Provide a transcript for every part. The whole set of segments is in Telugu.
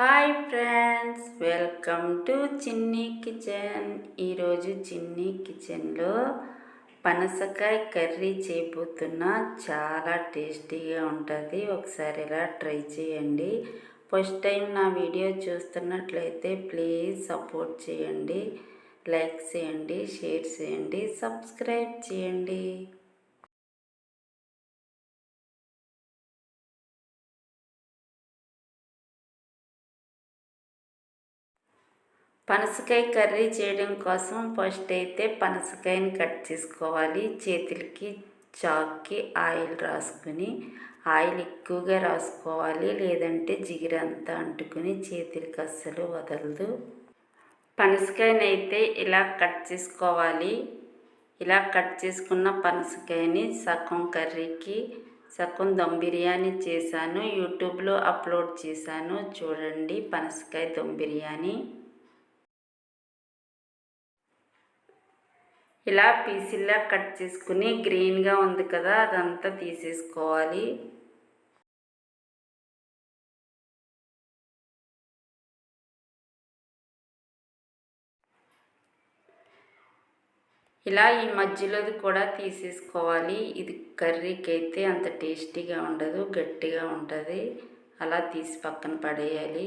Hi friends welcome to Chinni kitchen. ఈరోజు చిన్ని కిచెన్లో పనసకాయ కర్రీ చేయబోతున్నా చాలా టేస్టీగా ఉంటుంది. ఒకసారి ఇలా ట్రై చేయండి. ఫస్ట్ టైం నా వీడియో చూస్తున్నట్లయితే ప్లీజ్ సపోర్ట్ చేయండి. లైక్ చేయండి షేర్ చేయండి సబ్స్క్రైబ్ చేయండి. పనసకాయ కర్రీ చేయడం కోసం ఫస్ట్ అయితే పనసకాయని కట్ చేసుకోవాలి. చేతులకి చాక్కి ఆయిల్ రాసుకుని ఆయిల్ ఎక్కువగా రాసుకోవాలి. లేదంటే జిగిరంతా అంటుకుని చేతులకి అస్సలు వదలదు. పనసకాయని అయితే ఇలా కట్ చేసుకోవాలి. ఇలా కట్ చేసుకున్న పనసకాయని సగం కర్రీకి సగం దమ్ బిర్యానీ చేశాను. యూట్యూబ్లో అప్లోడ్ చేశాను. చూడండి పనసకాయ దమ్ బిర్యానీ. ఇలా పీసుల్లా కట్ చేసుకుని గ్రీన్గా ఉంది కదా అదంతా తీసేసుకోవాలి. ఇలా ఈ మధ్యలోది కూడా తీసేసుకోవాలి. ఇది కర్రీకి అయితే అంత టేస్టీగా ఉండదు గట్టిగా ఉంటుంది. అలా తీసి పక్కన పడేయాలి.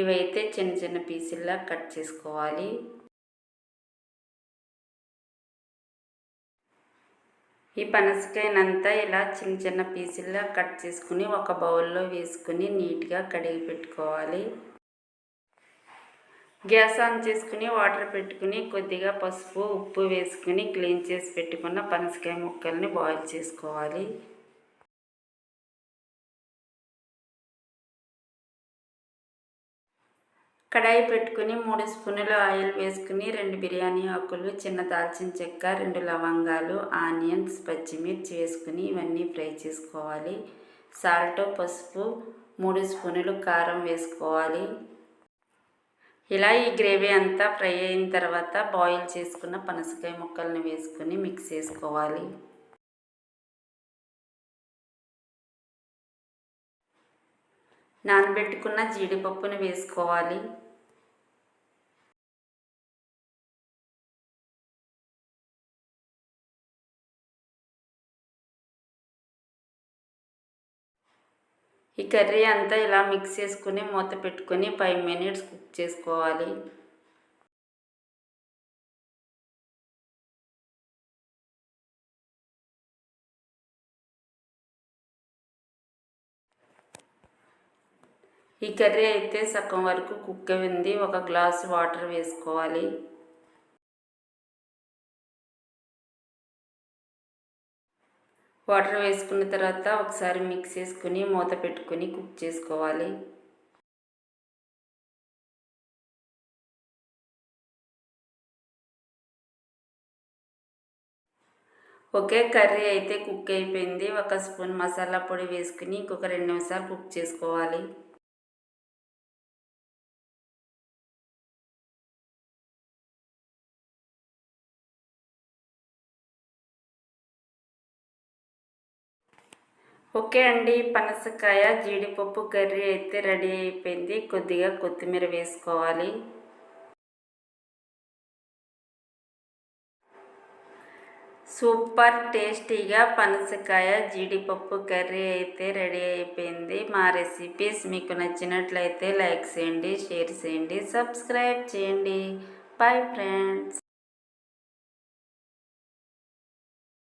ఇవైతే చిన్న చిన్న పీసుల్లా కట్ చేసుకోవాలి. ఈ పనసకాయనంతా ఇలా చిన్న చిన్న పీసుల్లా కట్ చేసుకుని ఒక బౌల్లో వేసుకుని నీట్గా కడిగి పెట్టుకోవాలి. గ్యాస్ ఆన్ చేసుకుని వాటర్ పెట్టుకుని కొద్దిగా పసుపు ఉప్పు వేసుకుని క్లీన్ చేసి పెట్టుకున్న పనసకాయ ముక్కల్ని బాయిల్ చేసుకోవాలి. కడాయి పెట్టుకుని మూడు స్పూన్లు ఆయిల్ వేసుకుని రెండు బిర్యానీ ఆకులు చిన్న దాల్చిన చెక్క రెండు లవంగాలు ఆనియన్స్ పచ్చిమిర్చి వేసుకుని ఇవన్నీ ఫ్రై చేసుకోవాలి. సాల్ట్ పసుపు మూడు స్పూనులు కారం వేసుకోవాలి. ఇలా ఈ గ్రేవీ అంతా ఫ్రై అయిన తర్వాత బాయిల్ చేసుకున్న పనసకాయ ముక్కల్ని వేసుకుని మిక్స్ చేసుకోవాలి. నానబెట్టుకున్న జీడిపప్పుని వేసుకోవాలి. ఈ కర్రీ అంతా ఇలా మిక్స్ చేసుకుని మూత పెట్టుకొని ఫైవ్ మినిట్స్ కుక్ చేసుకోవాలి. ఈ కర్రీ అయితే సగం వరకు కుక్ అయింది ఒక గ్లాస్ వాటర్ వేసుకోవాలి. వాటర్ వేసుకున్న తర్వాత ఒకసారి మిక్స్ చేసుకుని మూత పెట్టుకుని కుక్ చేసుకోవాలి. ఒకే కర్రీ అయితే కుక్ అయిపోయింది. ఒక స్పూన్ మసాలా పొడి వేసుకుని ఇంకొక రెండు నిమిషాలు కుక్ చేసుకోవాలి. ఓకే అండి పనసకాయ జీడిపప్పు కర్రీ అయితే రెడీ అయిపోయింది. కొద్దిగా కొత్తిమీర వేసుకోవాలి. సూపర్ టేస్టీగా పనసకాయ జీడిపప్పు కర్రీ అయితే రెడీ అయిపోయింది. మా రెసిపీస్ మీకు నచ్చినట్లయితే లైక్ చేయండి షేర్ చేయండి సబ్స్క్రైబ్ చేయండి. Bye friends